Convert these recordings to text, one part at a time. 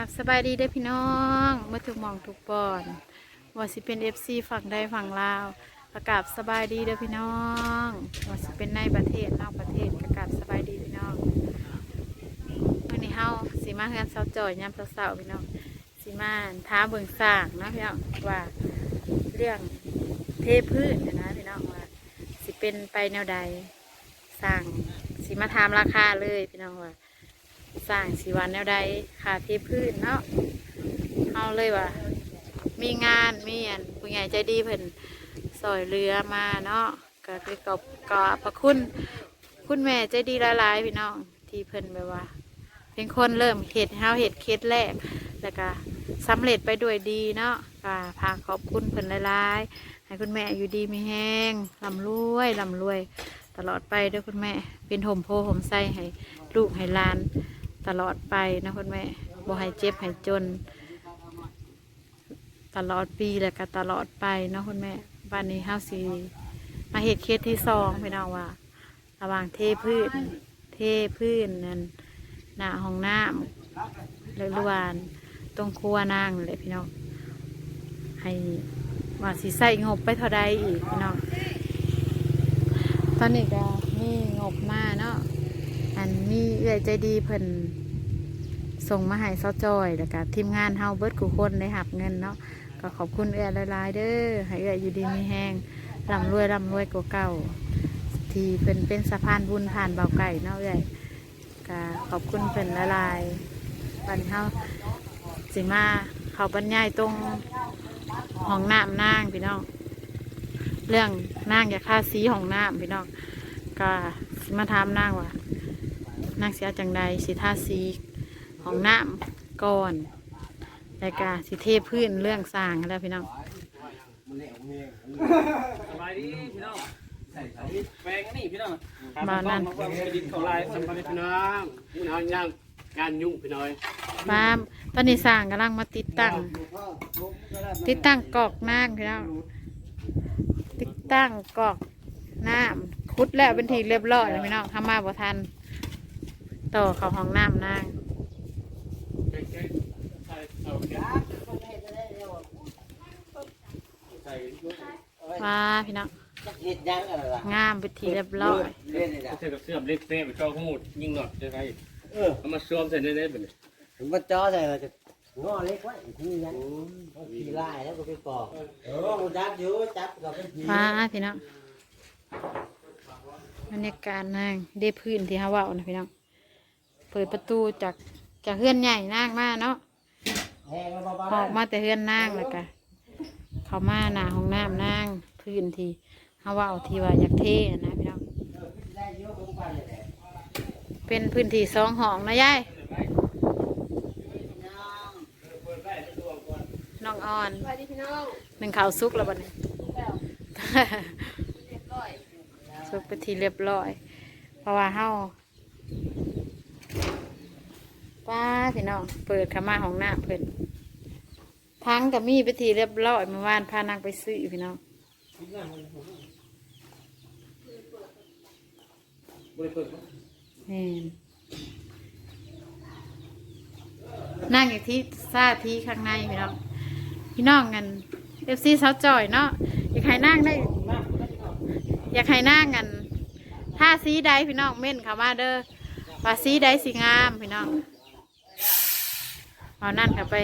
ครับสบายดีเด้พี่น้องเมื่อถูกมองถูกบอนว่าสิเป็นเอฟซีฝั่งใดฝั่งลาวประกาศสบายดีเด้อพี่น้องว่าสิเป็นในประเทศนอกประเทศประกาศสบายดีพี่น้องวันนี้เฮาสีมาเฮือนเสาจ่อยยามเสาๆพี่น้องสีมาท้าเบิ่งสร้างนะพี่น้องว่าเรื่องเทพืชนนะพี่น้องว่าสิเป็นไปแนวใดสร้างสีมาถามราคาเลยพี่น้องว่า สร้างสีวันแนวใดขาเทพื้นเนาะเอาเลยว่า มีงานมีอันผู้ใหญ่ใจดีเพิ่นสอยเรือมาเนาะก็เลยกอบกอบพระคุณ คุณแม่ใจดีหลายๆพี่น้องที่เพิ่นแบบว่า เป็นคนเริ่มเห็ดเฮาเห็ดเคสแรกแล้วก็สำเร็จไปด้วยดีเนาะก็พาขอบคุณเพิ่นหลายๆให้คุณแม่อยู่ดีมีแห้งลำรวยลำรวย ตลอดไปด้วยคุณแม่ เป็นห่มโพห่มไส้ให้ลูกให้ลาน ตลอดไปนะคุณแม่บ่ให้เจ็บให้จน ตลอดปีแล้วก็ตลอดไปนะคุณแม่บ้านนี้เฮาสีมาเหตุเคสที่สองพี่น้องว่า ระหว่างเทพื้น เทพื้นนั่นหน้าห้องน้ำเลยรวานตรงครัวนางเลยพี่น้องให้ว่าสิใส่งบไปเท่าใดอีกพี่น้องตอนนี้ก็มีงบมาเนาะ อันมีเอื้อยใจดีเพิ่นส่งมาให้เซาจอยแล้วก็ทีมงานเฮาเบิดกูคนได้หับเงินเนาะก็ขอบคุณเอื้อยหลายๆเด้อให้เอื้อยอยู่ดีมีแห้งร่ำรวยร่ำรวยกว่าเก่าที่เพิ่นเป็นสะพานบุญผ่านเบาไก่เนาะเอื้อยก็ขอบคุณเพิ่นหลายๆวันเฮาสิมาเขาบรรยายตรงห้องน้ำนางพี่น้องเรื่องนางอย่าฆ่าสีห้องน้ำพี่น้องก็มาถามนางว่า นางเสียจังใดสิทาสีของน้ำก่อนแล้วก็สิเทพื้นเรื่องสร้างแล้วพี่น้องสบายดีพี่น้องแปลงนี่พี่น้องมานั่นมาว่าดินเขาลายสำคัญพี่น้องพี่น้องย่างงานยุ่งพี่น้อยฟาร์มตอนนี้สร้างกำลังมาติดตั้ง ติดตั้งกอกน้ำพี่น้องติดตั้งกอกน้ำคุดแล้วเป็นทีเรียบร้อยแล้วพี่น้องทำมาบ่ทัน ต่อเขาห้องน้ำนางว้าพี่น้องงามเป็นทีเรียบร้อยเสื้อกับเสื้อเล็กเต้ไปช่อขมูดยิงหนอดจะไงเออเอามาสวมใส่ในนี้แบบนี้ถึงมาจ่อใส่เราจะงอเล็กไว้ที่ยันผีไล่แล้วก็ไปปอกเออมันจับอยู่จับกับเป็นผีว้าพี่น้องบรรยากาศนางได้พื้นที่ฮาวานะพี่น้อง ปิดประตูจากจากเฮือนใหญ่นางมาเนาะแห้งแล้วเบาออกมาแต่เฮือนนางแล้วก็เข้ามาหน้าห้องน้ำนางพื้นที่ฮาวาที่ว่าอยากเทนะพี่น้องๆได้เยอะลงไปเลยแหละเป็นพื้นที่สองห้องนะยายน้องออนหนึ่งข่าวซุกแล้วบัดนี้ซุกไปนทีเรียบร้อย เพราะว่าเฮา ป้าพี่น้องเปิดขามาของหน้าเพิ่นทั้งกับมีไปทีเรียบร้อยเมื่อวานพานางไปซื้อพี่น้องบริเปิดนี่นนั่งอยู่ที่ซาทีข้างในพี่น้องพี่น้องกันเอฟซีเสาจ่อยเนาะอยากให้นั่งได้ อยากให้นั่งกันถ้าสีใดพี่น้องเม่นเขามาเด้อว่าสีใดสีงามพี่น้อง เอานั่นเข้าไป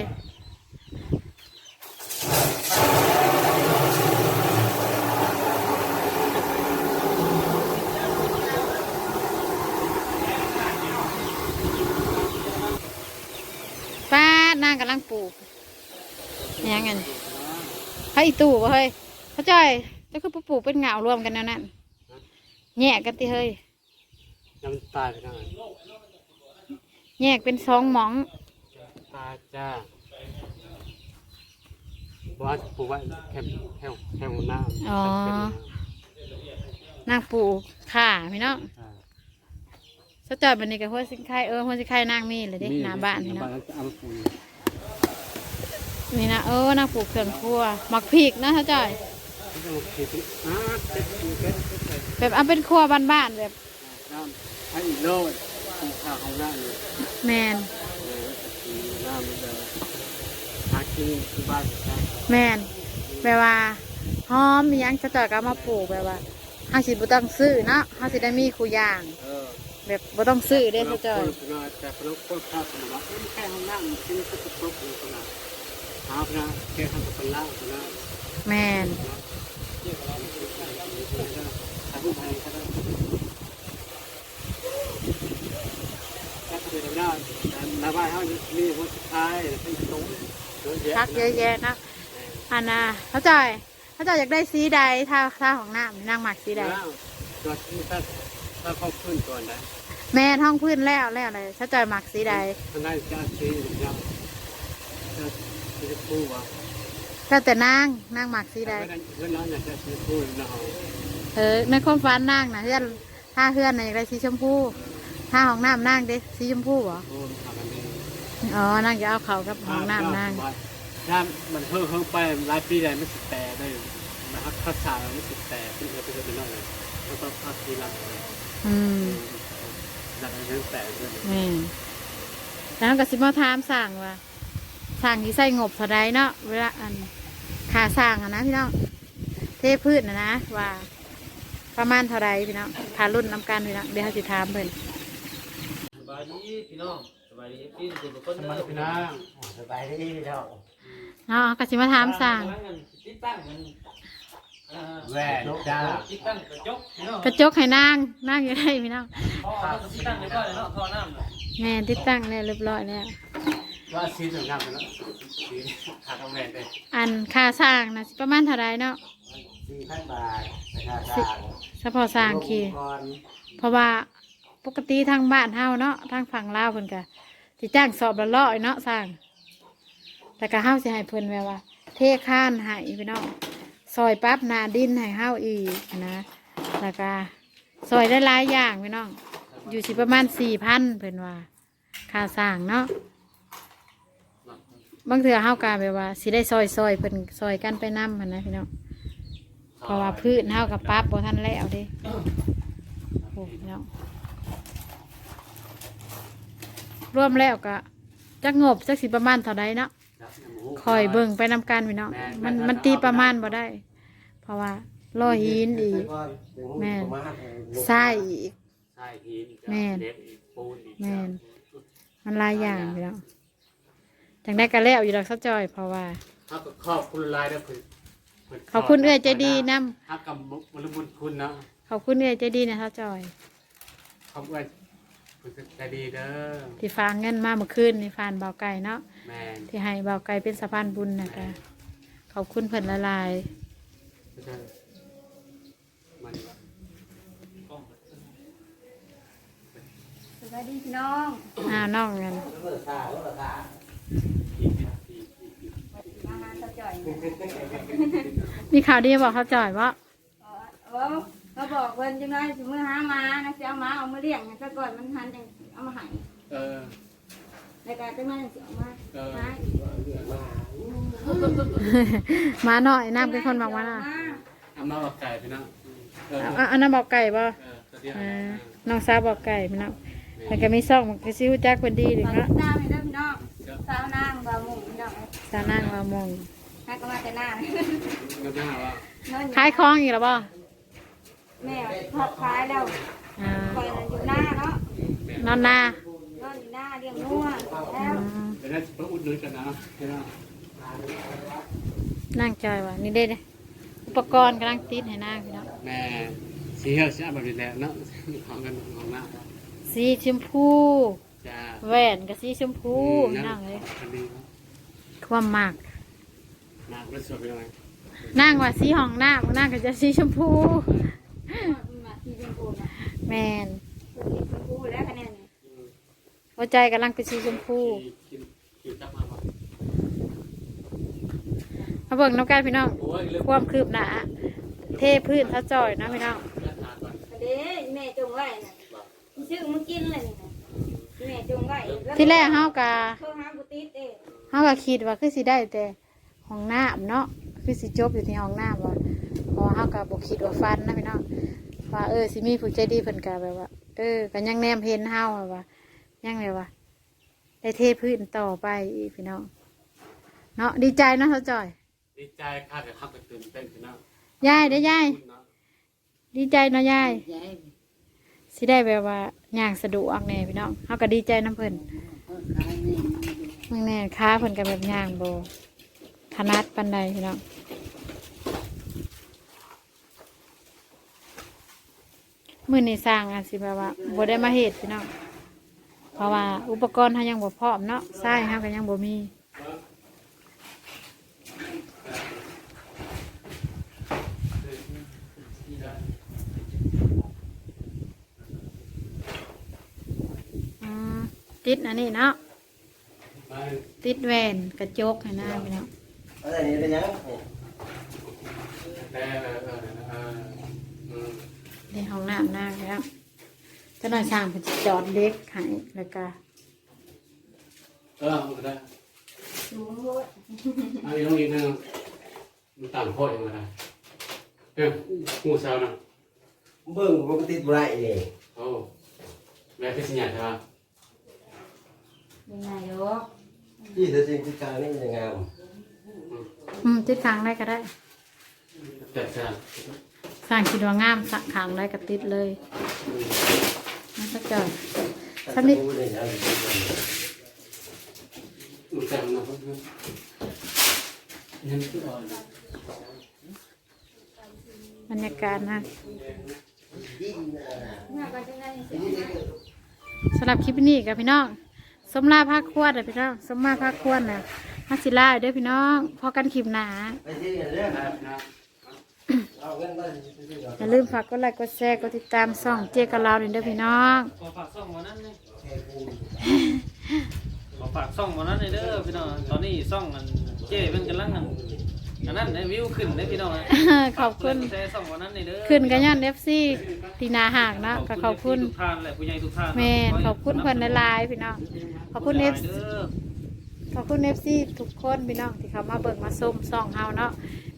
ป้านางกำลังปลูกอิหยังไงให้อีตู่บ่เฮ้ยเข้าใจจะคือปลูกเป็นเหงารวมกันแนวนั้นแยกกันติเฮ้ยน้ำตาพี่น้องแยกเป็นสองหมอง ตาจ้าว่าปลูกไว้แคมแคมแคมหน้าอ๋อ นางปลูกข่าพี่น้องเข้าใจบันนี้กับหัวสิงไข่เออหัวสิงไข่นางมีเลยเด้หน้าบ้านพี่น้องบ้านเอามาปลูกนี่นะเออนางปลูกเครื่องครัวหมักพริกนะเข้าใจที่ต้องคิดอ่าเจ็ดปีเจ็ดเจ็ดแบบเอาเป็นครัวบ้านๆแบบน้ำให้อีกโลดปลูกข้าวของหน้าเลยแมนเออน้ มันจะ หากินที่บ้านใช่แม่นแบบว่าหอมอิหยังจะจอยก็เอามาปลูกแบบว่าเฮาสิบ่ต้องซื้อเนาะเฮาสิได้มีคู่อย่าง เออแบบบ่ต้องซื้อเด้จะจอยแต่พนักคนภาพสมบัติไม่แค่ห้องน้ำที่นี่ก็จะครบเลยขนาดหาพนักแค่ทำเป็นล่างขนาดแม่นทำผู้ไทยก็ได้ถ้าเป็นไปได้ในบ้านเขามีคนสุดท้ายเป็นตรงเยอะแยะ พักเยอะแยะนะอันน่ะเขาจอยเขาจอยอยากได้สีใดถ้าถ้าของน้ำนางหมักสีใดแล้วตัวที่ถ้าถ้าเขาขึ้นก่อนนะแม่ท้องพื้นแล้วแล้วเลยเขาจอยหมักสีใดทางด้านจะซื้อหรือยังจะจะพูดว่าก็แต่นางนางหมักสีใดเพื่อนน้องอยากจะซื้อพูดนะเอาเออในความฝันนางนะเพื่อนถ้าเพื่อนน่ะอยากได้สีชมพูถ้าของน้ำนางเด้สีชมพูเหรอพูดทำกันเองอ๋อนางจะเอาเขากับของน้ำนางถ้ามันเพิ่มเพิ่มไปหลายปีแล้วไม่สิแต่ได้นะครับภาษาไม่สิแต่เป็นเออเป็นเป็นน้อยเลยแล้วก็ภาคที่รักอืมหลักเรื่องแต่ด้วยแม่นแล้วก็สิมาถามสั่งว่าสั่งที่ใส่งบเท่าไรเนาะเวลาอันขาสั่งอะนะพี่น้องเทพืชนะนะว่า ประมาณเท่าไรพี่น้องทารุ่นน้ำกันพี่น้องเดี๋ยวเขาจะถามเพิ่นสบายดีพี่น้องสบายดีพี่ทุกคนสมัยพี่น้าสบายดีเนาะเนาะก็สิมาถามสั่งติดตั้งมันแหวนจ้าติดตั้งกระจกพี่น้องกระจกให้นางนางอยู่ได้พี่น้องพ่อติดตั้งเรียบร้อยแล้วเนาะท่อน้ำน่ะแม่ติดตั้งแล้วเรียบร้อยแล้วว่าซีสวยงามแล้วซีขาดแหวนเลยอันค่าสร้างนะสิประมาณเท่าไรเนาะสี่พันบาทราคาต่างเฉพาะสร้างคือก่อนเพราะว่าปกติทางบ้านเฮาเนาะทางฝั่งลาวเพิ่นก็ สิจ้างสอบละร้อยเนาะสร้างแต่ก็เฮาสิให้เพิ่นแบบว่า เทข้านให้พี่น้องซอยปั๊บนาดินให้เฮาอีกนะแล้วก็ซอยได้หลายอย่างพี่น้องอยู่สิประมาณสี่พันเพิ่นว่าค่าสร้างเนาะบางเถื่อเฮากาแบบว่าสิได้ซอยซอยเพิ่นซอยกันไปนำหันนะพี่น้องเพราะว่าพืชเฮากับปั๊บบ่ทันแล้วเด้โอ้พี่น้อง รวมแล้วก็จักงบจักสิประมาณเท่าใดเนาะคอยเบิ่งไปนำกันพี่น้องมันมันตีประมาณบ่ได้ เพราะว่าล่อหินอีก แม่น ทรายอีก ใช่หินแม่น เล็กอีกปูนอีกแม่นมันหลายอย่างพี่น้องจังได้ก็แล้วอยู่ดอกสักจอย เพราะว่าถ้าก็ขอบคุณลายนะคุณขอบคุณเอื้อยใจดีนํถ้ากับมรบุญคุณนะขอบคุณเอื้อยใจดีนะสักจอย ขอบคุณ คุณใจดีเด้อที่ฝากเงินมาเมื่อคืนนี่ฟานเบาไก่เนาะแม่นที่ให้เบาไก่เป็นสะพานบุญนะคะขอบคุณเพิ่นละลายไม่ใช่มันวะสวัสดีพี่น้องอ้าวน้องกันเลิกค่าเลิกค่ามาหาสะจ่อยมีข่าวดีบอกเขาจอยว่าเออเออ เขาบอกเพิ่นจังไดสิมื้อหามานะสิเอาหมาเอามาเลี้ยงให้ซะก่อนมันหันจังเอามาให้เออในการจังมาจังสิเอามาเออหาอีกมามาหน่อยน้ำเป็นคนบอกว่าน่ะเอามาบอกไก่พี่น้องเออเอาอันนั้นบอกไก่บ่เออตัวเดียวเออน้องสาวบอกไก่พี่น้องแล้วก็มีซ่องมันก็ซิวจักเป็นดีถึงฝากเนาะติดตามให้เด้อพี่น้องสาวนางบ่าวหมุ่งพี่น้องสาวนางมามงให้ก็มาแต่หน้าก็หน้าว่านอนอยู่ขายของอีกแล้วบ่ แม่ทอดขายแล้วอ่าคอยน่ะอยู่หน้าเนาะนอนนานอนอยู่หน้าเลี้ยงงัวแล้วอืมเดี๋ยวนั้นจะอุดหนุนกันนะพี่น้องนั่งจอยว่ะนี่เด้เด้อุปกรณ์กำลังติดให้นางพี่น้องแม่สีเหียวสีแบบนี้แหละเนาะของกันของหน้าสีชมพูจ้าแหวนก็สีชมพูพี่น้องเลยคันนี้ความมากมากแล้วสวยไปหน่อยนางว่าสีห้องน้ำนางก็จะสีชมพูมาที่ชมพูน่ะ แมนเพิ่นสีชมพูแล้วคะแนนนี่หัวใจกำลังเป็นสีชมพูกินกินจับมาบ่มาเบิ่งน้ำกันพี่น้องโอ้ยเรื่องความคืบหน้าเทพื้นทัดจอยนะพี่น้องเรื่องทานก่อนเด้แม่จงไว้น่ะซื้อมากินเลยนี่นะแม่จงไว้ล้วที่แรกเฮากะโทรหาบุติดเด้เฮาก็คิดว่าคือสิได้แต่ห้องน้ำเนาะคือสิจบอยู่ที่ห้องน้ำว่าเพราะว่าเฮาก็บ่คิดว่าฟันนะพี่น้องว่าเออสิมีผู้ใจดีเพิ่นก็แบบว่า เออก็ยังแนมเห็นเฮาว่ายังเลยว่าได้เทพื้นต่อไปอีกพี่น้องเนาะดีใจเนาะเขาจอย ดีใจค่ะแต่เขาก็ตื่นเต้นพี่น้องยายได้อยายคุณเนาะดีใจเนาะยายสิได้แบบว่าย่างสะดวกแน่พี่น้องเขาก็ดีใจน้ำเพิ่นมึงแน่ค้าเพิ่นก็แบบย่างโบถนัดปันใดพี่น้อง มือนี่สร้างอาจสิแบบว่าโบได้มาเฮ็ดพี่น้องเพราะว่าอุปกรณ์เขายังบ่พร้อมเนาะใช่เขาก็ยังบ่มีอืมติดอันนี้เนาะติดแหวนกระจกให้หน้าพี่น้องอะไรนี่เป็นยัง แต่เออเออเอออืม ในห้องน้ำหน้าแล้วจะหน่อยช่างเพิ่นสิจอดเล็กให้แล้วก็เออมันก็ได้สูงโลดอันนี้ต้องอีกนึงมันต่างโคตรยังไงนะเอ้ยงูสาวนะเบิ่งมันก็ติดบ่ได้นี่โอ้แม่คือสิญญาใช่ปะยังไงลูกที่แต่สิ่งที่กลางนี่มันจะงามอืมติดขางได้ก็ได้แต่ใช่ สร้างคิดว่างามสักขางได้ก็ติดเลยนั่นก็จอดสำนิดบรรยากาศน่ะสำหรับคลิปนี้กับพี่น้องสมลาภาคควรเลยพี่น้องสมมาภาคควรน่ะฮัสซิล่าเด้อพี่น้องพอกันคลิปหนา อครับนะเอาเงินมาซื้อก่อนอย่าลืมฝากกดไลค์กดแชร์กดติดตามช่องเจ๊กับเราเด้อพี่น้องขอฝากซ่องวันนั้นนี่ขอฝากซ่องวันนั้นเลยเด้อพี่น้อง ตอนนี้ซ่องอันเจ้เป็นกำลังอันอันนั้นเนี่ยวิวขึ้นได้อพี่น้องนะขอบคุณ แชร์ซ่องวันนั้นเลยเด้อขึ้นกันย้อนเอฟซีที่นาหากเนาะก็ขอบคุณทุกท่านแหละผู้ใหญ่ทุกท่านแม่นขอบคุณเพิ่นหลายๆพี่น้องขอบคุณเอฟเด้อขอบคุณเอฟซีทุกคนพี่น้องที่เขามาเบิ่งมาส้มซ่องเฮาเนาะ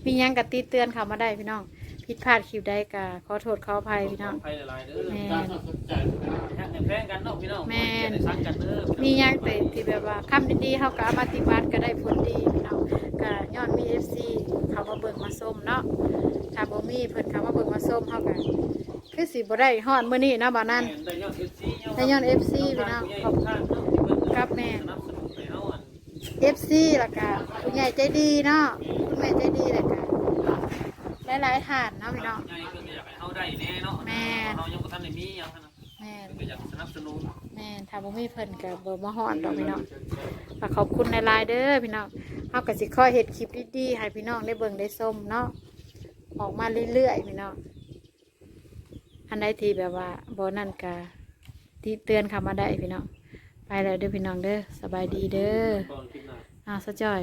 มีหยังกะติเตือนเขามาได้พี่น้อง ผิดพลาดคลิปใดกะขอโทษขออภัยพี่น้อง ไปหลายๆเด้อแม่ตามนความสนใจนะฮักแพงกันเนาะพี่น้องแม่นจะได้ซักกันเด้อมีหยังแต่ที่แบบว่าคำดีๆเฮาก็เอามาปฏิบัติก็ได้ผลดีพี่น้องก็ย้อนมีเอฟซีเขามาเบิ่งมาส้มเนาะถ้าบ่มีเพิ่นเขามาเบิ่งมาส้มเฮาก็คือสิบ่ได้ฮอดมื้อนี้เนาะบ่นั้นได้ยอด FC ได้ยอด FC พี่น้องขอบคุณครับแม่ สนับสนุนให้เฮาอัน เอฟซีแล้วก็ผู้ใหญ่ใจดีเนาะคุณแม่ใจดีเลยก็หลายๆฐานเนาะพี่น้อง ใหญ่เพิ่นก็อยากให้เฮาได้แน่เนาะแม่เฮายังบ่ทันได้มีหยังนะแม่นเพิ่น ก็อยากสนับสนุนแม่นถ้าบ่มีเพิ่นก็บ่มาฮอดดอกพี่น้องฝากขอบคุณหลายๆเด้อพี่น้องเฮาก็สิคอยเฮ็ดคลิปดีๆให้พี่น้องได้เบิ่งได้ชมเนาะ ออกมาเรื่อยๆพี่น้อง อันใดที่แบบว่าบ่นั่นก็ที่เตือนเข้ามาได้พี่น้องไป ไปแล้วเด้อพี่น้องเด้อสบายดีเด้ออาสะจ่อย